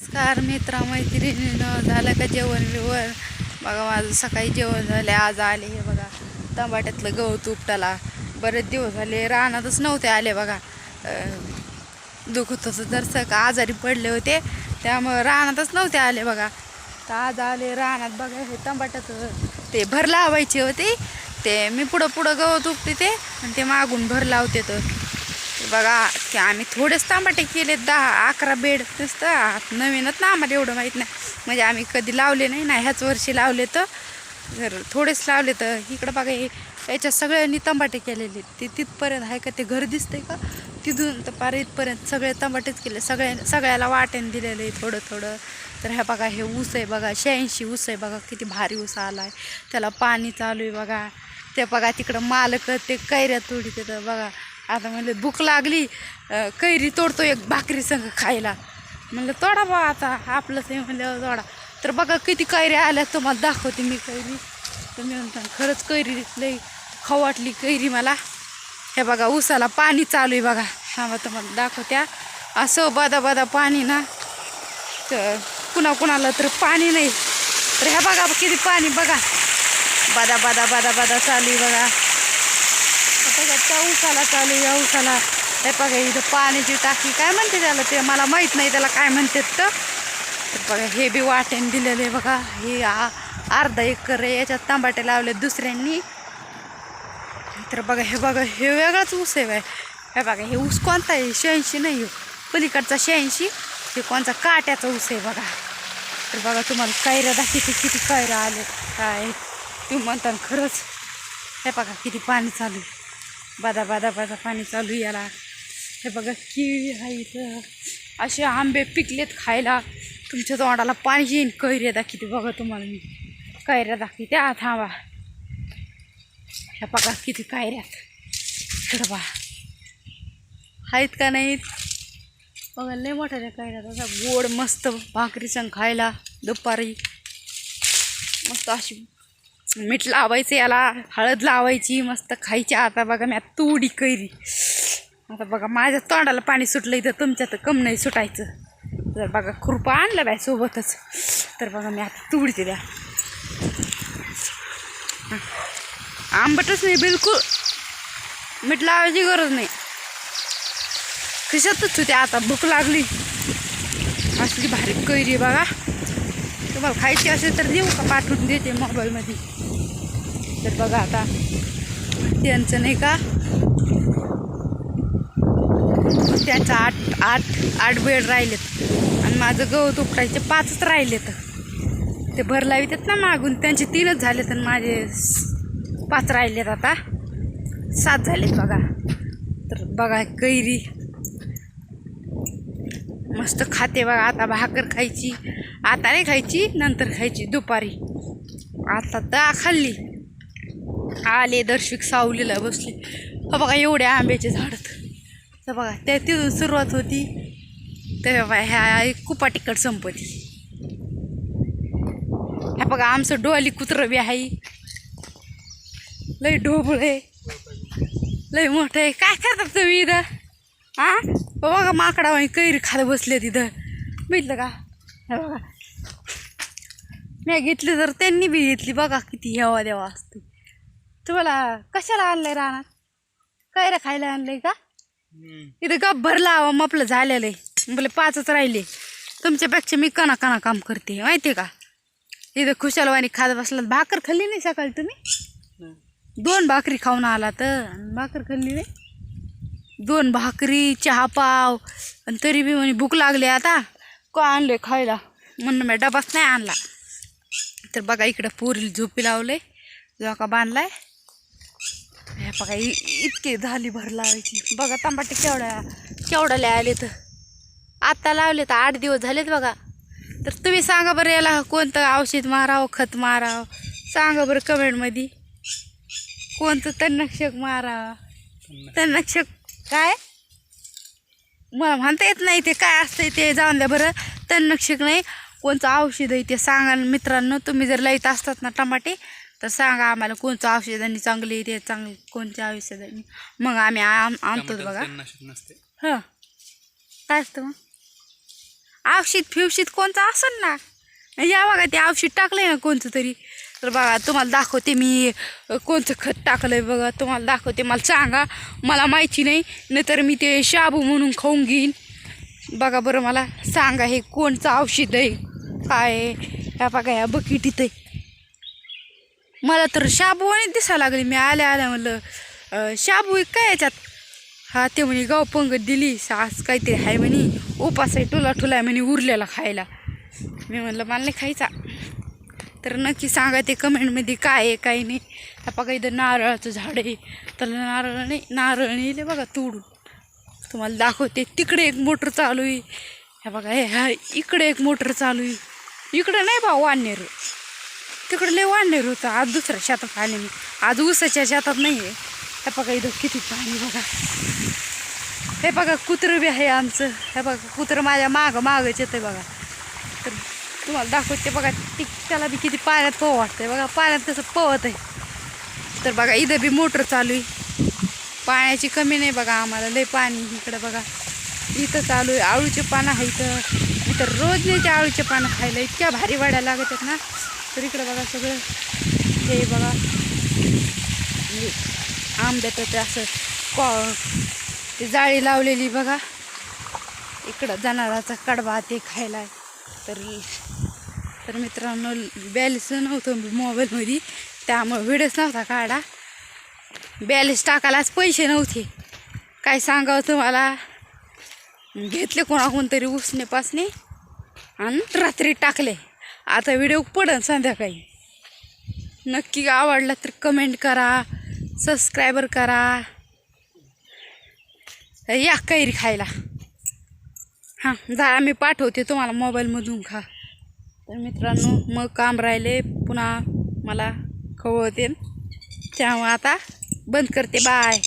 नमस्कार मित्रा मैत्रिणीनं झालं का जेवण बिवण? बघा माझं सकाळी जेवण झाले आज आले हे बघा तंबाट्यातलं गवत उपटाला बरेच दिवस झाले रानातच नव्हते आले बघा. दुखत होतं जरसं सक आजारी पडले होते त्यामुळं रानातच नव्हते आले बघा. तर आज आले रानात बघा हे तंबाट्यात ते भर लावायचे होते. ते मी पुढं पुढं गवत उपटे ते आणि ते मागून भर लावते तर. बघा ते आम्ही थोडेच टमाटे केले दहा अकरा बेड नुसतं नवीनच ना आम्हाला एवढं माहीत नाही. म्हणजे आम्ही कधी लावले नाही ना ह्याच वर्षी लावले तर. जर थोडेच लावले तर. इकडं बघा हे याच्यात सगळ्यांनी तंबाटे केलेले. ते तिथपर्यंत आहे का ते घर दिसतंय का? तिथून तर पार इथपर्यंत सगळे तंबाटेच केले. सगळ्या सगळ्याला वाटेन दिलेलं आहे थोडं थोडं. तर ह्या बघा हे ऊस आहे बघा शहाऐंशी ऊस आहे बघा किती भारी ऊस आला आहे त्याला पाणी चालू आहे बघा. ते बघा तिकडं मालक ते कैऱ्या तोडी तिथं बघा. आता म्हणलं भूक लागली कैरी तोडतो एक भाकरी संग खायला. म्हणलं तोडा बा आता आपलंच ते म्हणलं तोडा तर बघा किती कैऱ्या आल्या तुम्हाला दाखवते मी कैरी. तर मी म्हणतो खरंच कैरी लई खवाटली कैरी मला. हे बघा उसाला पाणी चालू आहे बघा. हा तुम्हाला दाखवत्या असं बदा बदा पाणी ना तर कुणा कुणाला तर पाणी नाही. तर ह्या बघा किती पाणी बघा. बदा बदा बदा बदा चालू आहे बघा. बघा त्या उसाला चालू आहे, या उसाला. हे बघा इथं पाण्याची टाकी काय म्हणते त्याला ते? मला माहीत नाही त्याला काय म्हणतात तर बघा हे बी वाट्याने दिलेले बघा. हे अर्धा एकर याच्यात तांबाटे लावले दुसऱ्यांनी. तर बघा हे बघा हे वेगळाच ऊस आहे बाय हे बघा हे ऊस कोणता आहे? शहाऐंशी नाही हो. पलीकडचा शहाऐंशी. हे कोणता काट्याचा ऊस आहे बघा. तर बघा तुम्हाला कैऱ्या दाखवते किती कैऱ्या आले. काय? तुम्ही म्हणता खरंच. हे बघा किती पाणी चालू आहे. बादा बादा बादा पाणी चालू याला. हे बघा किळी आहे इथं. असे आंबे पिकलेत खायला. तुमच्या तोंडाला पाणी येईन. कैऱ्या दाखवते बघा तुम्हाला मी. कैऱ्या दाखवते. आ थांबा. ह्या बघा किती कैऱ्यात इकडं बा आहेत का नाहीत? बघा लय मोठ्या त्या कैऱ्यात असा गोड मस्त भाकरी संग खायला. दुपारी. मस्त अशी मीठ लावायचं याला हळद लावायची मस्त खायची. आता बघा मी आता तुडी कैरी. आता बघा माझ्या तोंडाला पाणी सुटलं इथं तुमच्या तर कम नाही सुटायचं. तर बघा खुरपा आणलं बाय सोबतच. तर बघा मी आता तुडते द्या. आंबटच नाही बिलकुल. मीठ लावायची गरज नाही. कशातच होते आता भूक लागली. असली भारी कैरी आहे बघा. तुम्हाला खायची असेल तर देऊ का? पाठवून देते मोबाईलमध्ये तर बघा आता. त्यांचं नाही का? त्यांचं आठ आठ आठ बेड राहिलेत. आणि माझं गवत उपटायचे पाचच राहिलेत. ते भरला लावितात ना मागून. त्यांचे तीनच झालेत आणि माझे पाच राहिलेत आता. सात झालेत बघा. तर बघा कैरी. मस्त खाते बघा. आता भाकर खायची. आता नाही खायची नंतर खायची. दुपारी. आता दा खाल्ली. आले दर्शिक सावलीला बसले. बघा एवढे आंब्याचे झाडत तर. बघा त्या तिथून सुरुवात होती. तर बघा ह्या कुपाटीकड संपती ह्या बघा आमचं डोली कुत्रं बी आहे. लय ढोबळ आहे. लय मोठं आहे. काय करतात तुम्ही इथं? हा बघा माकडा वाणी कैरी खाली बसले तिथं बघितलं का? हे बघा. मी घेतली तर त्यांनी बी घेतली. बघा किती हेवा देवा असते तुम्हाला कशाला आणलंय रानात? कैऱ्या खायला आणलंय का? इथं गप भरला हवा मपलं झालेलं आहे. बोले पाचच राहिले. तुमच्यापेक्षा मी कणा कणा काम करते माहिती का? इथं खुशालवाणी खात बसला भाकर खाल्ली नाही सकाळी तुम्ही? दोन भाकरी खाऊन आला तर भाकर खाल्ली नाही? दोन भाकरी चहा पाव आणि तरी बी म्हणे भूक लागली आता. का आणले खायला? म्हणून मी डबाच नाही आणला. तर बघा इकडं पोरीला झोपी लावले जोका बांधलाय. हे बघा इ- इतके झाली भर लावायची. बघा टमाटे केवढ्या केवढ्याले आले तर आत्ता लावले तर आठ दिवस झालेत बघा. तर तुम्ही सांगा बरं याला कोणतं औषध मारावं खत मारावं? सांगा बरं कमेंटमध्ये. कोणतं तणनाशक मारावं? तणनाशक काय? मला म्हणता येत नाही ते काय असतंय ते जाऊन द्या बरं. तणनाशक नाही कोणतं औषध आहे ते सांगा मित्रांनो. तुम्ही जर लाईत असतात ना टमाटे तर सांगा आम्हाला कोणतं औषधांनी चांगले आहे ते चांगले कोणत्या औषधांनी मग आम्ही आम आणतो बघा. हं. काय असतं मग? औषध फिवशीत कोणतं असेल ना? या बघा ते औषध टाकलंय ना कोणतं तरी. तर बघा तुम्हाला दाखवते मी कोणतं खत टाकलंय बघा. तुम्हाला दाखवते मला सांगा. मला माहिती नाही नाहीतर मी ते शाबू म्हणून खाऊन घेईन. बघा बरं मला सांगा हे कोणचं औषध आहे? काय आहे? ह्या बघा ह्या बकेटीत आहे. मला तर शाबू आणि दिसायला लागली. मी आल्या आल्या म्हणलं शाबू काय याच्यात? हा ते म्हणे गाव पंगत दिली आज काहीतरी आहे म्हणे उपास आहे टुला ठुला आहे म्हणे उरलेला खायला. मी म्हणलं मला नाही खायचा. तर नक्की सांगा ते कमेंटमध्ये काय आहे काय नाही. हा बघा इथं नारळाचं झाड आहे. तर नारळ नाही नारळ नेले बघा तोडून. तुम्हाला दाखवते तिकडे एक मोटर चालू आहे. ह्या बघा हे ह्या इकडे एक मोटर चालू आहे. इकडं नाही बा वानेर तिकडं लय वाढणार होतं आज दुसऱ्या शेतात आले मी. आज ऊसाच्या शेतात नाही आहे हे बघा इथं किती पाणी बघा. हे बघा कुत्रं बी आहे आमचं. हे बघा कुत्रं माझ्या मागं मागच येतं बघा. तर तुम्हाला दाखवते बघा ती त्याला बी किती पाण्यात पोवाटतंय बघा. पाण्यात कसं पोहत आहे. तर बघा इथं बी मोटर चालू आहे. पाण्याची कमी नाही बघा आम्हाला. लय पाणी इकडं बघा. इथं चालू आहे. आळूचे पानं आहे इथं तर रोज नाही ते आळूचे पानं खायला इतक्या भारी वाड्या लागत आहेत ना. तर इकडं बघा सगळं. हे बघा. हे आंब्याचं ते असं कॉ ते जाळी लावलेली बघा. इकडं जनावराचा कडबा ते खायला आहे. तर तर मित्रांनो बॅलन्स नव्हतं मोबाईलमध्ये. त्यामुळे व्हिडिओच नव्हता काढा. बॅलन्स टाकायलाच पैसे नव्हते. काय सांगावं तुम्हाला? घेतले कोणाकोण तरी उसने आणि रात्री टाकले. आता व्हिडिओ पडन संध्याकाळी. नक्की आवडला तर कमेंट करा सबस्क्रायबर करा. या कैरी खायला. हां जा मी पाठवते तुम्हाला मोबाईलमधून खा. तर मित्रांनो मग काम राहिले पुन्हा मला कळवते त्यामुळं आता बंद करते. बाय